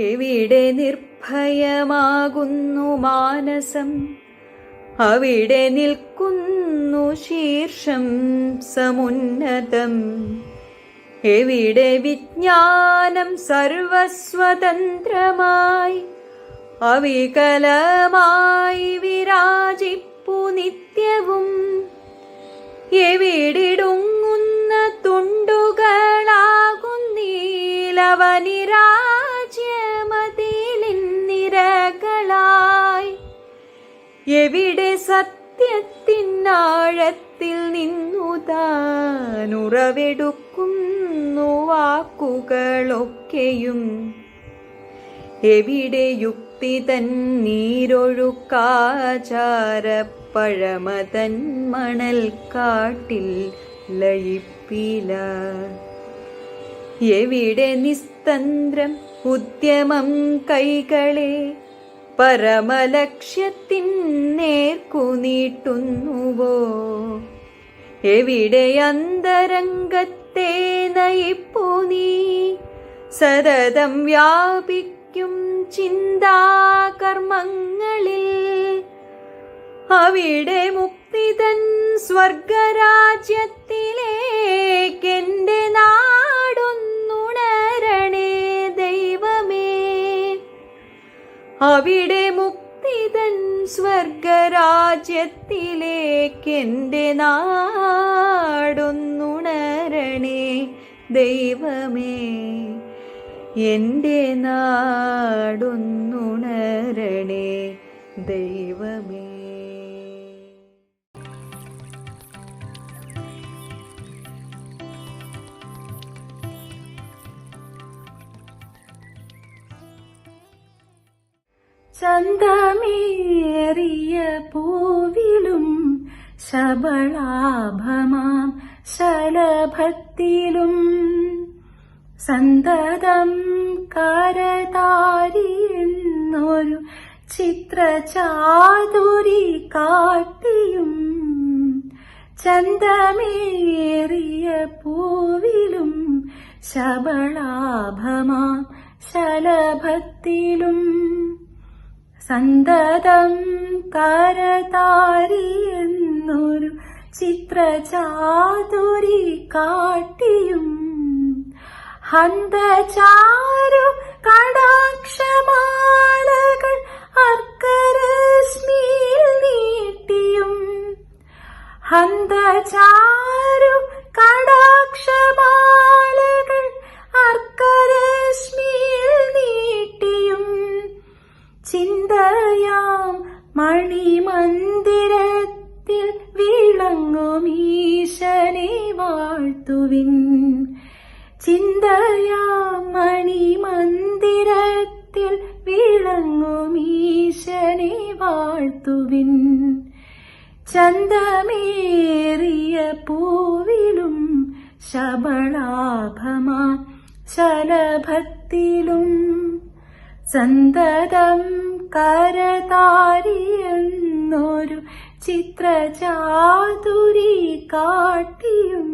എവിടെ നിർഭയമാകുന്നു മാനസം. അവിടെ നിൽക്കുന്നു ശീർഷം സമുന്നതം. എവിടെ വിജ്ഞാനം സർവസ്വതന്ത്രമായി അവികലമായി വിരാജിപ്പു നിത്യവും. എവിടിടുങ്ങുന്ന തുണ്ടുകളാകുന്നീലവനിരാജ്യമതിലിന്നിരകളായി എവിടെ സത്യത്തിനാഴത്തിൽ നിന്നു താനുറവെടുക്കുന്നു വാക്കുകളൊക്കെയും? എവിടെ യുക്തി തൻ നീരൊഴുക്കാചാരപ്പഴമതൻ മണൽ കാട്ടിൽ ലയിപ്പില? എവിടെ നിസ്തന്ത്രം ഉദ്യമം കൈകളെ പരമലക്ഷ്യത്തിൻ നേർക്കു നീട്ടുന്നുവോ എവിടെ അന്തരംഗത്തെ നയിപ്പു നീ? സതതം വ്യാപിക്കും ചിന്താകർമ്മങ്ങളിൽ. അവിടെ മുക്തിതൻ സ്വർഗരാജ്യത്തിലേക്കെന്റെ നാടൊന്നുണരണേ അവിടെ മുക്തിതൻ സ്വർഗരാജ്യത്തിലേക്കെന്റെ നാടൊന്നുണരണേ. ദൈവമേ എന്റെ നാടൊന്നുണരണേ. ദൈവമേ. ചന്തമേറിയ പൂവിലും ശബളാഭമാം ശലഭത്തിലും. സന്തതം കരതാരിയെന്നൊരു ചിത്രചാതുരി കാട്ടിയും ചന്തമേറിയ പൂവിലും ശബളാഭമാം ശലഭത്തിലും. സന്തതം കരതാരിയെന്നൊരു ചിത്രചാതുരി കാട്ടിയും ഹന്തചാരു കടാക്ഷമാലകൾ അർക്കരശ്മിയിൽ നീട്ടിയും ഹന്തചാരു കടാക്ഷമാലകൾ കരതാരിയെന്നൊരു ചിത്രചാതുരി കാട്ടിയും.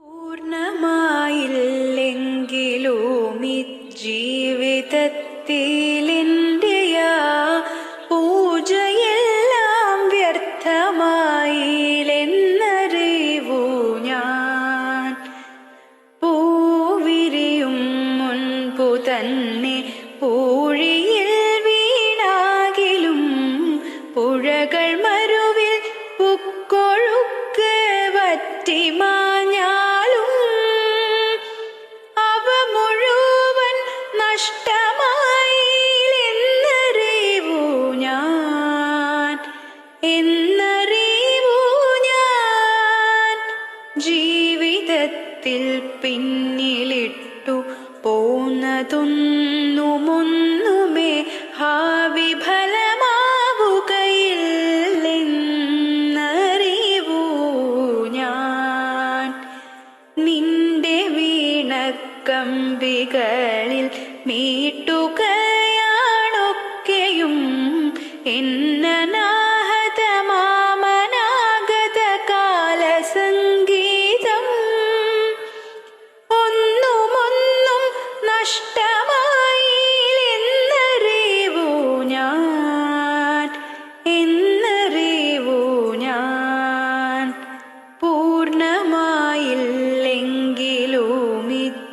പൂർണമായില്ലെങ്കിലും തന്നെ പൂഴിയിൽ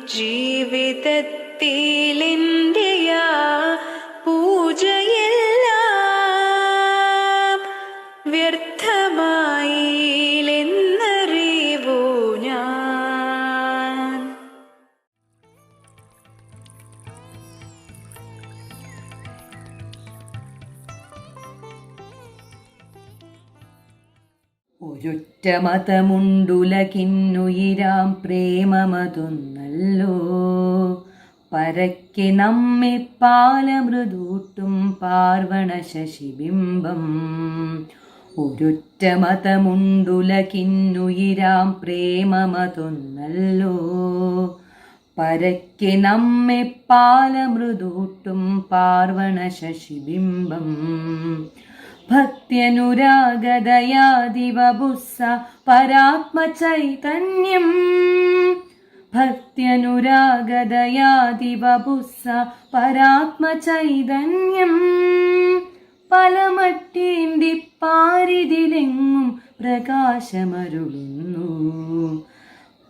ജീവിതത്തിലെന്റെയാ പൂജയെല്ലാം വ്യർത്ഥമായില്ലെന്നറിവു ഞാൻ? ഒരൊറ്റ മതമുണ്ടുലകിന്നുയിരാം പ്രേമമതൊന്നു പ്രേമമതൊന്നല്ലോ പരക്കെ നമ്മെ പാലമൃദൂട്ടും പാർവണ ശശിബിംബം. ഒരൊറ്റ മതമുണ്ടുലകിന്നുയിരാം പ്രേമമതൊന്നല്ലോ. പരക്കെ നമ്മെ പാലമൃദൂട്ടും പാർവണ ശശിബിംബം. ഭക്ത്യനുരാഗദയാദിവബുസ്സ പരാത്മചൈതന്യം. ഭക്ത്യനുരാഗദയാദിവബുസ്സ പരാത്മചൈതന്യം. പലമറ്റേന്തി പാരിതിലെങ്ങും പ്രകാശമരുളുന്നു.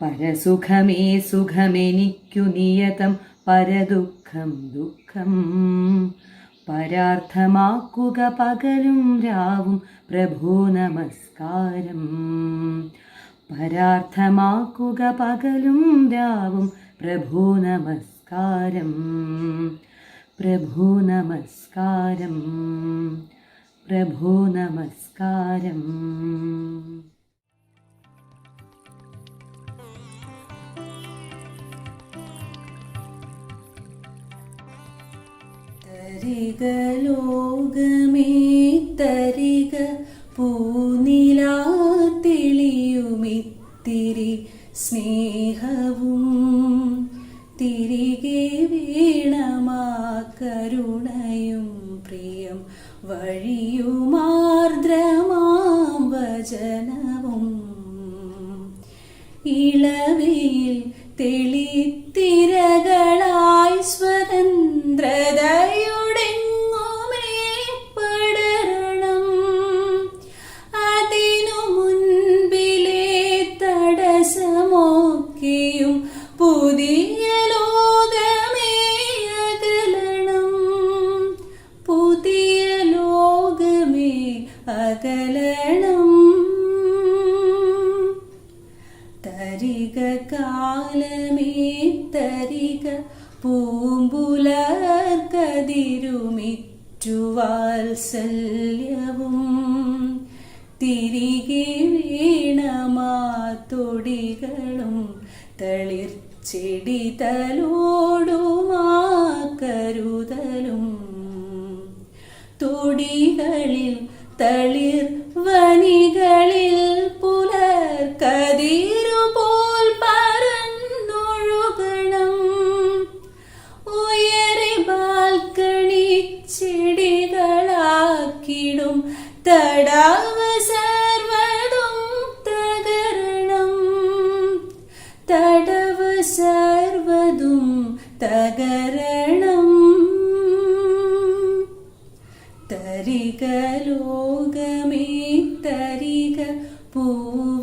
പരസുഖമേ സുഖമെനിക്കു നിയതം പരദുഃഖം ദുഃഖം. പരാർത്ഥമാക്കുക പകലും രാവും പ്രഭോ നമസ്കാരം. പരാർത്ഥമാക്കുക പകലും രാവും. പ്രഭു നമസ്കാരം. പ്രഭു നമസ്കാരം. പ്രഭു നമസ്കാരം. തരിക que um pudim. തൊടികളിൽ തളിർ വനികളിൽ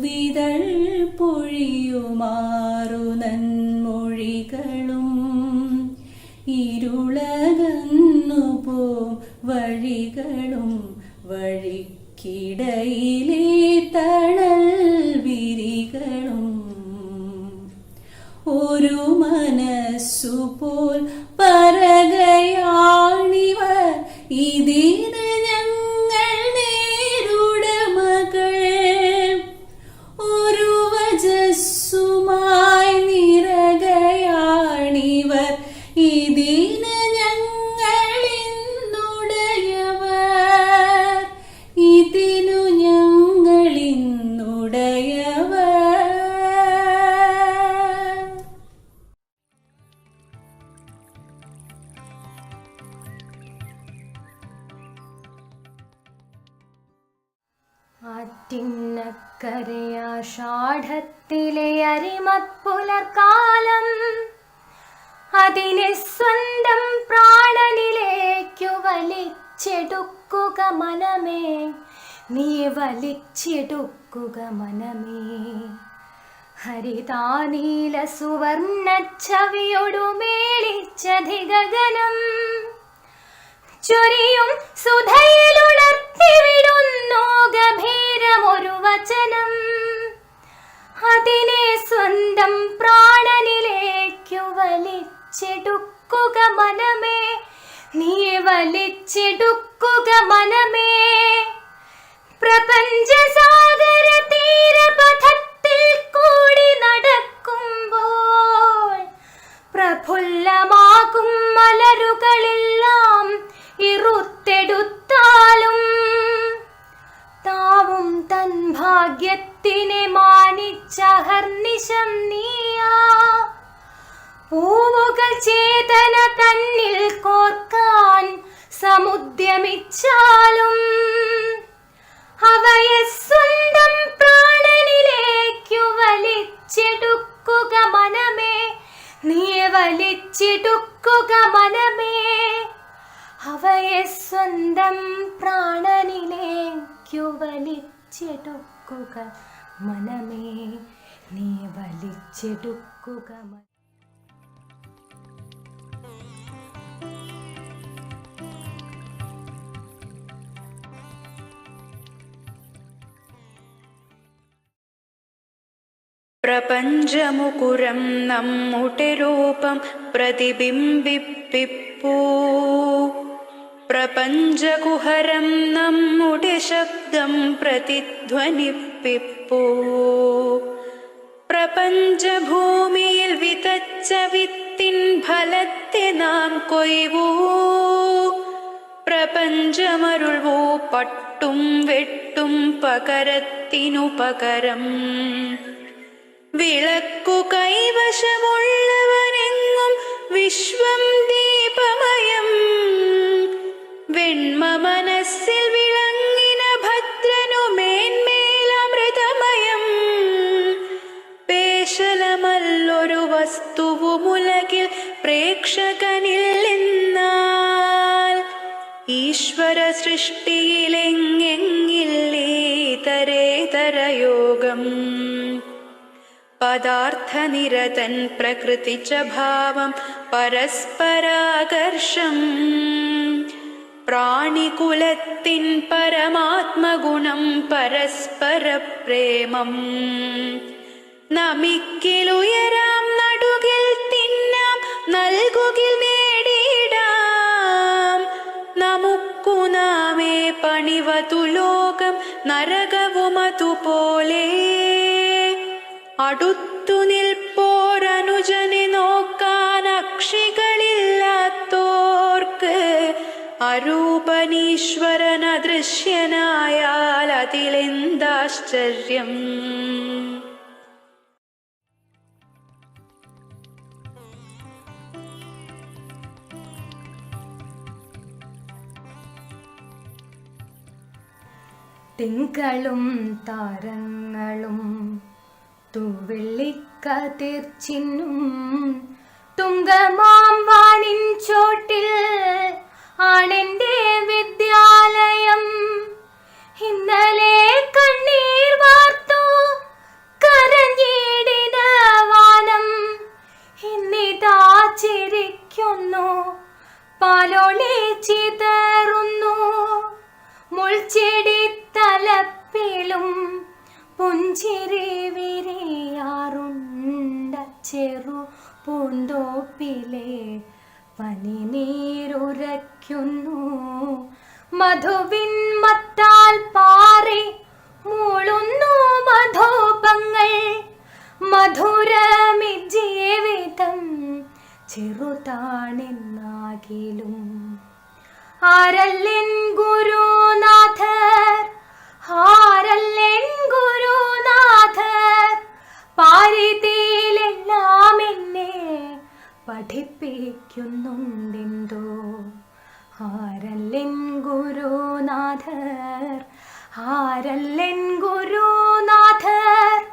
പൂവിതൾ പൊഴിയുമാറു വലിച്ചെടുക്കുക മനമേ. ഹരിതാനീല സുവർണ ചവിയൊടു മേളിച്ചധികനം ചൊരിയും സുധയിലുണർത്തിവിടുന്നു ഗഭീരമൊരു വചനം. അതിനെ സ്വന്തം പ്രാണനിലേക്കു വലിച്ചെടുക്കുക മനമേ. നീ വലിച്ചെടുക്കുക മനമേ. പ്രപഞ്ചസാഗര തീരപഥത്തിൽ കൂടി നടക്കുമ്പോൾ പ്രഫുല്ലമാകും മലരുകളെല്ലാം ഇറുത്തെടുത്താലും താവും തൻ ഭാഗ്യത്തിനെ മാനിച്ചഹർനിശം നീയാ. പൂവുകൾ ചേതന തന്നിൽ കോർക്കാൻ സമുദ്യമിച്ചാലും അവയെ സ്വന്തം പ്രാണനിലേക്കു വലിച്ചെടുക്കുക മനമേ. നീ വലിച്ചെടുക്കുക മനമേ. അവയെ സ്വന്തം പ്രാണനിലേക്കു വലിച്ചെടുക്കുക മനമേ. നീ വലിച്ചെടുക്കുക പ്രപഞ്ചമുകുരം നമ്മുടെ രൂപം പ്രതിബിംബിപ്പിപ്പൂ. പ്രപഞ്ചകുഹരം നമ്മുടെ ശബ്ദം പ്രതിധ്വനിപ്പിപ്പൂ. പ്രപഞ്ചഭൂമിയിൽ വിതച്ച വിത്തിൻ ഫലത്തെ നാം കൊയ്വൂ. പ്രപഞ്ചമരുൾവൂ പട്ടും വെട്ടും പകരത്തിനു പകരം. വിളക്കു കൈവശമുള്ളവനെങ്ങും വിശ്വം ദീപമയം. വെണ്മ മനസ്സിൽ വിളങ്ങിന ഭദ്രനു മേന്മേലമൃതമയം പേശലമല്ലൊരു വസ്തുവു വസ്തുവുമുലകിൽ നിന്നാൽ ഈശ്വര സൃഷ്ടിയിലെങ്ങെങ്ങില്ലേതരേതരയോഗം പദാർത്ഥനിരതൻ പ്രകൃതി ച ഭാവം പരസ്പരാകർഷം. പ്രാണികുലത്തിൻ പരമാത്മഗുണം പരസ്പര പ്രേമം നമിക്കിലുയരാം നടുകിൽ തിന്നാം നൽകുകിൽ നേടിയിടാം. നമുക്കു നാമേ പണിവതു ലോകം നരകവുമതുപോലെ. അടുത്തു നിൽപ്പോരനുജനെ നോക്കാൻ അക്ഷികളില്ലാത്തോർക്ക് അരൂപനീശ്വരൻ അദൃശ്യനായാൽ അതിലെന്താശ്ചര്യം? തിങ്കളും താരങ്ങളും തൂവെള്ളിക്കതിർ ചിന്നും തുങ്കമാം വാനിൻ ചോട്ടിൽ ആണെന്റെ മധുരമി ജീവിതം ചെറുതാണെന്നാകിലും. ആരല്ലെൻ ഗുരുനാഥർ? ആരല്ലെൻ ഗുരുനാഥർ? പാരിതിയിലെല്ലാം എന്നെ പഠിപ്പിക്കുന്നുണ്ടെന്തോ? ആരല്ലെൻ ഗുരുനാഥർ? ആരല്ലെൻ ഗുരുനാഥർ?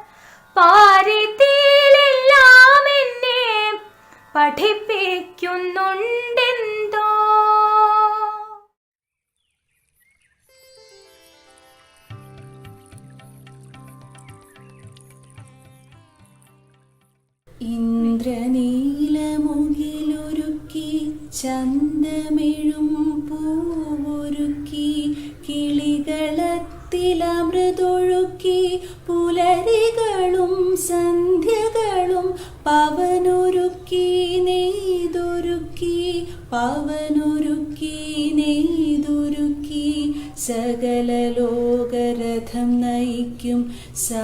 പാരിതിയിലെല്ലാം പഠിപ്പിക്കുന്നുണ്ടെന്തോ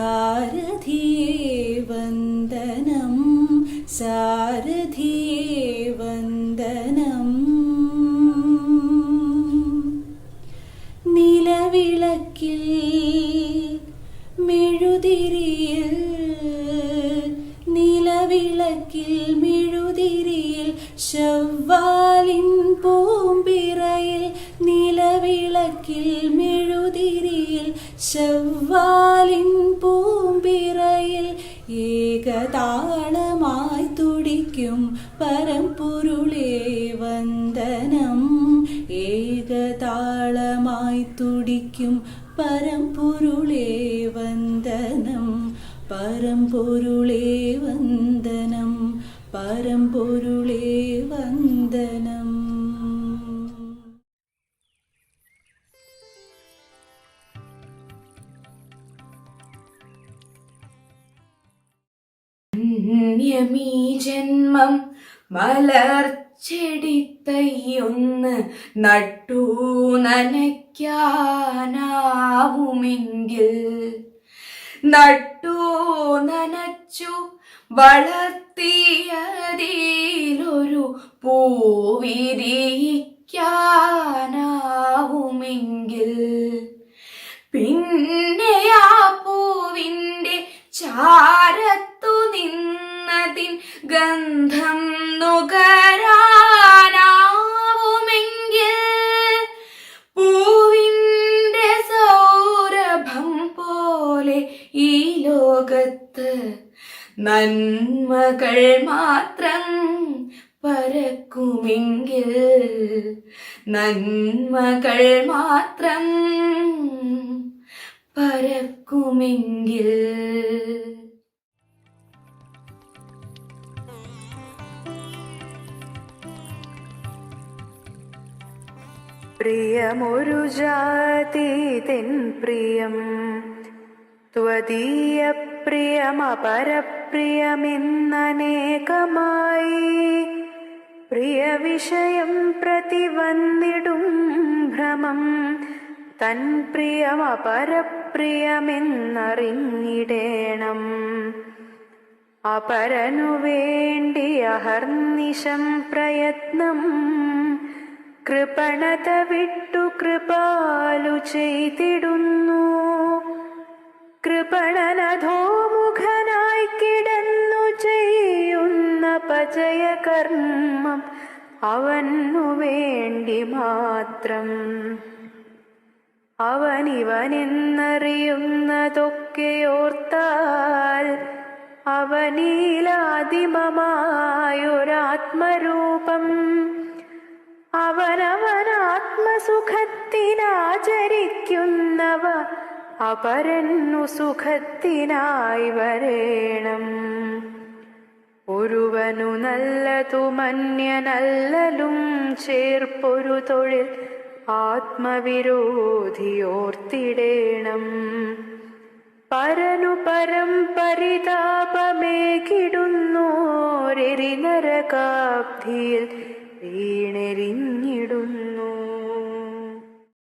സാരഥിയേ വന്ദനം സാരഥിയേ വന്ദനം നിലവിളക്കിൽ മെഴുതിരിയിൽ നിലവിളക്കിൽ മെഴുതിരിയിൽ ശവ്വാലിൻ പൂമ്പിറയിൽ നിലവിളക്കിൽ മെഴുതിരിയിൽ ശവ്വാലിൻ പൂമ്പിറയിൽ ഏകതാളമായി തുടിക്കും പരമ്പൊരുളേ വന്ദനം. ഏകതാളമായി തുടിക്കും പരമ്പൊരുളേ വന്ദനം. പരമ്പൊരുളേ വന്ദനം പരമ്പൊരുളേ പുണ്യമീ ജന്മം മലർച്ചെടിത്തയ്യൊന്ന് നട്ടു നനയ്ക്കാനാവുമെങ്കിൽ. നട്ടു നനച്ചു വളർത്തിയതിലൊരു പൂവിരിയിക്കാനാവുമെങ്കിൽ. പിന്നെ ആ പൂവിന്റെ ചാരത്തു നിന്നതിൻ ഗന്ധം നുകരാനാവുമെങ്കിൽ പൂവിന്റെ സൗരഭം പോലെ ഈ ലോകത്ത് നന്മകൾ മാത്രം പരക്കുമെങ്കിൽ നന്മകൾ മാത്രം പരക്കുമെങ്കിൽ പ്രിയമൊരു ജാതി തിൻ പ്രിയം. ത്വദീയ പ്രിയമപരപ്രിയമെന്നനേകമായി പ്രിയ വിഷയം പ്രതി വന്നിടും ഭ്രമം. തൻ പ്രിയമപരപ്രിയമെന്നറിഞ്ഞിടേണം അപരനു വേണ്ടി അഹർനിശം പ്രയത്നം കൃപണത വിട്ടു കൃപാലു ചെയ്തിടുന്നു. കൃപണനധോമുഖനായി കിടന്നു ചെയ്യുന്ന പചയകർമ്മം അവനു വേണ്ടി മാത്രം. അവനിവനെന്നറിയുന്നതൊക്കെയോർത്താൽ അവനീലാദിമമായൊരാത്മരൂപം അവനവനാത്മസുഖത്തിനാചരിക്കുന്നവ അപരന്നു സുഖത്തിനായി വരേണം. ഒരുവനു നല്ലതു മന്യനല്ലലും ചേർപ്പൊരു തൊഴിൽ ആത്മവിരോധിയോർത്തിടേണം. പരനു പരം പരിതാപമേകിടുന്നോരെരി നരകാബ്ധിയിൽ വീണെരിഞ്ഞിടുന്നു